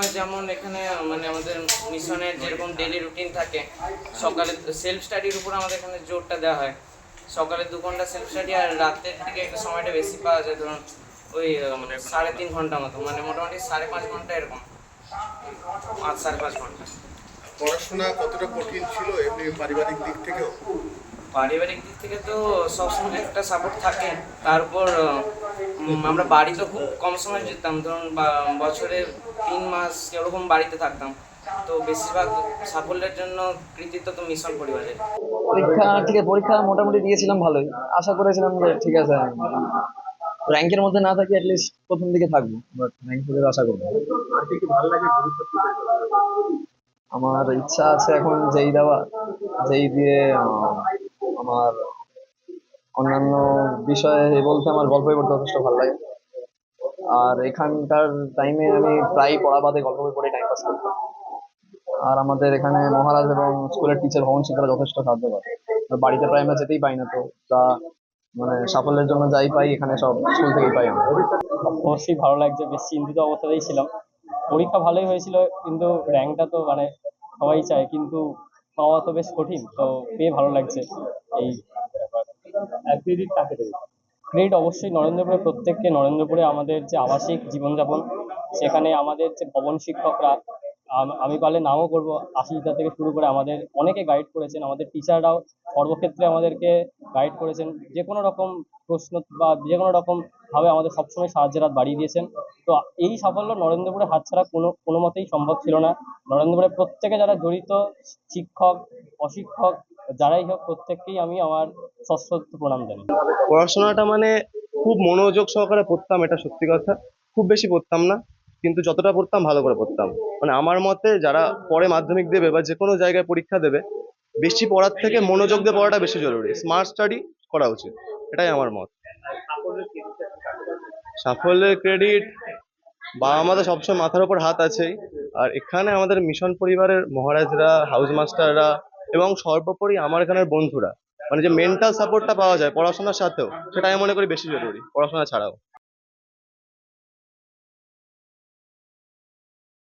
এখানে মানে আমাদের মিশনের যেরকম ডেলি রুটিন থাকে, সকালে সেলফ স্টাডির উপর আমাদের এখানে জোরটা দেওয়া হয়। সকালে দু ঘণ্টা সেলফ স্টাডি আর রাতের দিকে একটু সময়টা বেশি পাওয়া যায়, ধরুন ওই মানে সাড়ে তিন ঘণ্টা মতো মানে মোটামুটি সাড়ে পাঁচ ঘণ্টা এরকম। পাঁচ, সাড়ে পাঁচ ঘণ্টা। পড়াশোনা কতটা কঠিন ছিল এমনি পারিবারিক দিক থেকেও? পারিবারিক দিক থেকে তো সবসময় একটা সাপোর্ট থাকে। তারপর আমরা বাড়িতে খুব কম সময় যেতাম। ধরুন বছরে তিন মাস এরকম বাড়িতে থাকতাম। তো বেশিরভাগ সাফল্যের জন্য কৃতিত্ব তো মিশন পরিবারের। পরীক্ষা আছে পরীক্ষা মোটামুটি দিয়েছিলাম ভালোই। আশা করেছিলাম যে ঠিক আছে র্যাঙ্কের মধ্যে না থাকি অ্যাটলিস্ট প্রথম দিকে থাকব। বাট থেকে আশা করব। আমার ইচ্ছা আছে এখন যেই দেওয়া, যেই দিয়ে আমার অন্যান্য বিষয়ে বলতে আমার গল্প বই পড়তে যথেষ্ট ভালো লাগে। আর এখানকার টাইমে আমি প্রায় পড়া বাদে গল্প বই পড়ে টাইম পাস করি। আর আমাদের এখানে মহারাজ এবং স্কুলের টিচার ভবন শিক্ষারা যথেষ্ট সাহায্য করে। বাড়িতে প্রায় আমরা যেতেই পাই না তো তা মানে সাফল্যের জন্য যাই পাই, এখানে সব স্কুল থেকেই পাই আমরা। অবশ্যই ভালো লাগছে, বেশ চিন্তিত অবস্থাতেই ছিলাম। পরীক্ষা ভালোই হয়েছিল, কিন্তু র্যাঙ্কটা তো মানে সবাই চায়, কিন্তু পাওয়া তো বেশ কঠিন, তো পেয়ে ভালো লাগছে। এই ক্রেডিট দেবে ক্রেডিট অবশ্যই নরেন্দ্রপুরে, প্রত্যেককে নরেন্দ্রপুরে আমাদের যে আবাসিক জীবনযাপন, সেখানে আমাদের যে ভবন শিক্ষকরা, আমি পারলে নামও করব, আশিসদা থেকে শুরু করে আমাদের অনেকে গাইড করেছেন, আমাদের টিচাররাও সর্বক্ষেত্রে আমাদেরকে গাইড করেছেন। যে কোনো রকম প্রশ্ন বা যে কোনো রকম ভাবে আমাদের সবসময় সাহায্যের হাত বাড়িয়ে দিয়েছেন। তো এই সাফল্য নরেন্দ্রপুরে হাতছাড়া কোনো কোনো মতেই সম্ভব ছিল না। নরেন্দ্রপুরে প্রত্যেকে যারা জড়িত, শিক্ষক, অশিক্ষক যারাই হোক, প্রত্যেককেই আমি আমার সশ্রদ্ধ প্রণাম জানাই। পড়াশোনাটা মানে খুব মনোযোগ সহকারে পড়তাম, এটা সত্যি কথা। খুব বেশি পড়তাম না, কিন্তু যতটা পড়তাম, ভালো করে পড়তাম। মানে আমার মতে যারা পরে মাধ্যমিক দেবে বা যে কোনো জায়গায় পরীক্ষা দেবে, বেশি পড়ার থেকে মনোযোগ দিয়ে পড়াটা বেশি জরুরি। স্মার্ট স্টাডি করা উচিত। এটাই আমার মত। সাফল্যের ক্রেডিট বাবা আমাদের সবসময় মাথার উপর হাত আছেই। আর এখানে আমাদের মিশন পরিবারের মহারাজরা হাউস মাস্টাররা এবং সর্বোপরি আমার এখানের বন্ধুরা। মানে যে মেন্টাল সাপোর্টটা পাওয়া যায় পড়াশোনার সাথেও, সেটা আমি মনে করি বেশি জরুরি, পড়াশোনা ছাড়াও।